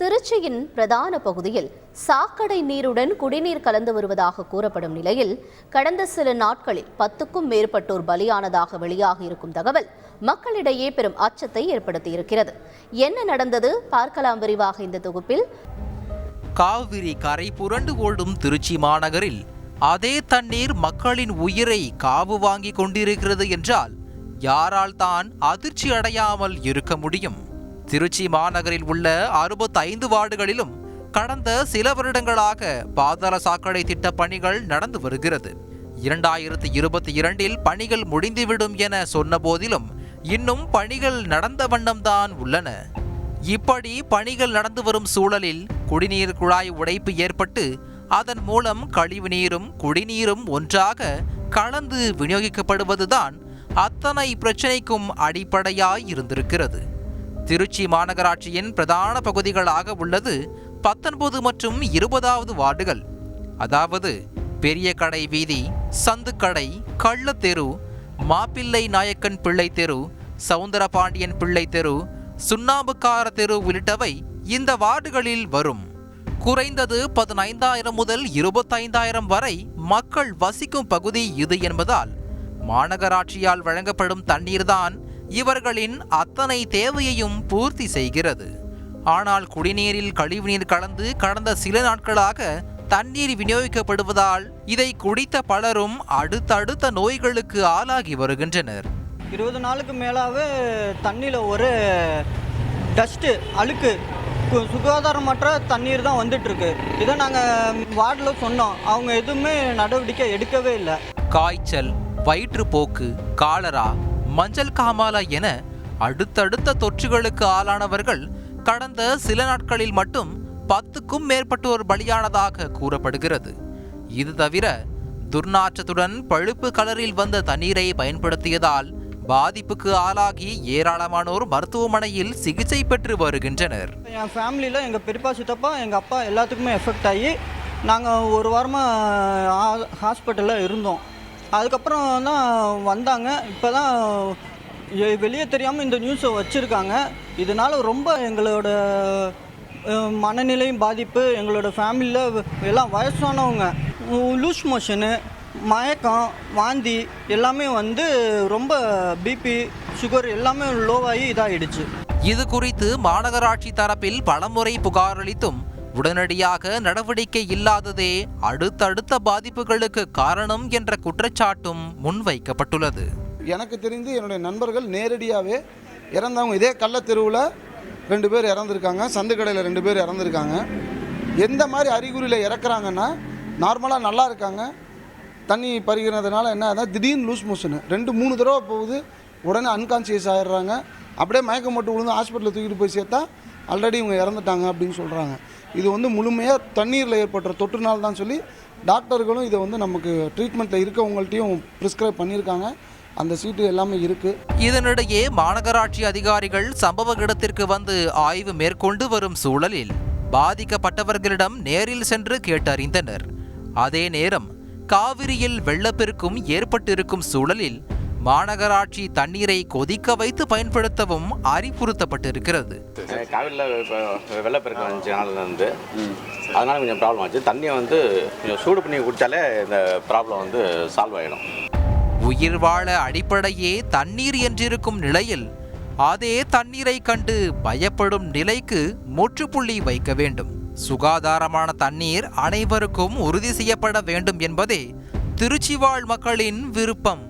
திருச்சியின் பிரதான பகுதியில் சாக்கடை நீருடன் குடிநீர் கலந்து வருவதாக கூறப்படும் நிலையில் கடந்த சில நாட்களில் பத்துக்கும் மேற்பட்டோர் பலியானதாக வெளியாகி இருக்கும் தகவல் மக்களிடையே பெரும் அச்சத்தை ஏற்படுத்தியிருக்கிறது. என்ன நடந்தது? பார்க்கலாம் விரிவாக இந்த தொகுப்பில். காவிரி கரை புரண்டு ஓடும் திருச்சி மாநகரில் அதே தண்ணீர் மக்களின் உயிரை காவு வாங்கி கொண்டிருக்கிறது என்றால் யாரால் தான் அதிர்ச்சி அடையாமல் இருக்க முடியும்? திருச்சி மாநகரில் உள்ள அறுபத்தைந்து வார்டுகளிலும் கடந்த சில வருடங்களாக பாதாள சாக்கடை திட்ட பணிகள் நடந்து வருகிறது. இரண்டாயிரத்தி இருபத்தி இரண்டில் பணிகள் முடிந்துவிடும் என சொன்ன போதிலும் இன்னும் பணிகள் நடந்த வண்ணம்தான் உள்ளன. இப்படி பணிகள் நடந்து வரும் சூழலில் குடிநீர் குழாய் உடைப்பு ஏற்பட்டு அதன் மூலம் கழிவு நீரும் குடிநீரும் ஒன்றாக கலந்து விநியோகிக்கப்படுவதுதான் அத்தனை பிரச்சனைக்கும் அடிப்படையாய் இருந்திருக்கிறது. திருச்சி மாநகராட்சியின் பிரதான பகுதிகளாக உள்ளது பத்தொன்பது மற்றும் இருபதாவது வார்டுகள். அதாவது பெரிய கடை வீதி சந்துக்கடை கள்ளத்தெரு மாப்பிள்ளை நாயக்கன் பிள்ளை தெரு சவுந்தரபாண்டியன் பிள்ளை தெரு சுண்ணாம்புக்கார தெரு உள்ளிட்டவை இந்த வார்டுகளில் வரும். குறைந்தது பதினைந்தாயிரம் முதல் இருபத்தைந்தாயிரம் வரை மக்கள் வசிக்கும் பகுதி இது என்பதால் மாநகராட்சியால் வழங்கப்படும் தண்ணீர்தான் இவர்களின் அத்தனை தேவையையும் பூர்த்தி செய்கிறது. ஆனால் குடிநீரில் கழிவுநீர் கலந்து கடந்த சில நாட்களாக தண்ணீர் விநியோகிக்கப்படுவதால் இதை குடித்த பலரும் அடுத்தடுத்த நோய்களுக்கு ஆளாகி வருகின்றனர். இருபது நாளுக்கு மேலாகவே தண்ணியில் ஒரு டஸ்ட்டு அழுக்கு சுகாதாரமற்ற தண்ணீர் தான் வந்துட்டுருக்கு. இதை நாங்கள் வார்டில் சொன்னோம். அவங்க எதுவுமே நடவடிக்கை எடுக்கவே இல்லை. காய்ச்சல் வயிற்றுப்போக்கு காலரா மஞ்சள் காமாலா என அடுத்தடுத்த தொற்றுகளுக்கு ஆளானவர்கள் கடந்த சில நாட்களில் மட்டும் பத்துக்கும் மேற்பட்டோர் பலியானதாக கூறப்படுகிறது. இது தவிர துர்நாற்றத்துடன் பழுப்பு கலரில் வந்த தண்ணீரை பயன்படுத்தியதால் பாதிப்புக்கு ஆளாகி ஏராளமானோர் மருத்துவமனையில் சிகிச்சை பெற்று வருகின்றனர். என் ஃபேமிலியில் எங்கள் பெரியப்பா சித்தப்பா எங்கள் அப்பா எல்லாத்துக்குமே எஃபெக்ட் ஆகி நாங்கள் ஒரு வாரமாக ஹாஸ்பிட்டலில் இருந்தோம். அதுக்கப்புறம் தான் வந்தாங்க. இப்போ தான் வெளியே தெரியாமல் இந்த நியூஸை வச்சுருக்காங்க. இதனால் ரொம்ப எங்களோட மனநிலையும் பாதிப்பு எங்களோட ஃபேமிலியில் எல்லாம் வயசானவங்க. லூஸ் மோஷனு மயக்கம் வாந்தி எல்லாமே வந்து ரொம்ப பிபி சுகர் எல்லாமே லோவாகி இதாகிடுச்சு இது குறித்து மாநகராட்சி தரப்பில் பலமுறை புகார் அளித்தும் உடனடியாக நடவடிக்கை இல்லாததே அடுத்தடுத்த பாதிப்புகளுக்கு காரணம் என்ற குற்றச்சாட்டும் முன்வைக்கப்பட்டுள்ளது. எனக்கு தெரிந்து என்னுடைய நண்பர்கள் நேரடியாகவே இறந்தவங்க இதே கள்ளத்தெருவில் ரெண்டு பேர் இறந்துருக்காங்க சந்துக்கடையில் ரெண்டு பேர் இறந்துருக்காங்க. எந்த மாதிரி அறிகுறியில் இறக்குறாங்கன்னா நார்மலாக நல்லா இருக்காங்க. தண்ணி பருகிறதுனால என்ன ஆகுதுன்னா திடீர்னு லூஸ் மோஷனு. ரெண்டு மூணு தடவை போகுது உடனே அன்கான்சியஸ் ஆயிடுறாங்க. அப்படியே மயக்கம் மட்டும் விழுந்து ஹாஸ்பிட்டலில் தூக்கிட்டு போய் சேர்த்தா ஆல்ரெடி இவங்க இறந்துட்டாங்க அப்படின்னு சொல்கிறாங்க இது வந்து முழுமையாக தண்ணீரில் ஏற்படுற தொற்றுனால் தான் சொல்லி டாக்டர்களும் இதை வந்து நமக்கு ட்ரீட்மெண்ட்டில் இருக்கவங்கள்ட்டையும் ப்ரிஸ்கிரைப் பண்ணியிருக்காங்க. அந்த சீட்டு எல்லாமே இருக்குது இதனிடையே மாநகராட்சி அதிகாரிகள் சம்பவ இடத்திற்கு வந்து ஆய்வு மேற்கொண்டு வரும் சூழலில் பாதிக்கப்பட்டவர்களிடம் நேரில் சென்று கேட்டறிந்தனர். அதே நேரம் காவிரியில் வெள்ளப்பெருக்கும் ஏற்பட்டிருக்கும் சூழலில் மாநகராட்சி தண்ணீரை கொதிக்க வைத்து பயன்படுத்தவும் அறிவுறுத்தப்பட்டிருக்கிறது. காவிரியில் இப்போ வெள்ளப்பெருக்கு அஞ்சு நாள்ல இருந்து. அதனால கொஞ்சம் ப்ராப்ளம் ஆச்சு. தண்ணியை வந்து கொஞ்சம் சூடு பண்ணி குடித்தாலே இந்த ப்ராப்ளம் வந்து சால்வ் ஆகிடும் உயிர் வாழ அடிப்படையே தண்ணீர் என்றிருக்கும் நிலையில் அதே தண்ணீரை கண்டு பயப்படும் நிலைக்கு முற்றுப்புள்ளி வைக்க வேண்டும். சுகாதாரமான தண்ணீர் அனைவருக்கும் உறுதி செய்யப்பட வேண்டும் என்பதே திருச்சி வாழ் மக்களின் விருப்பம்.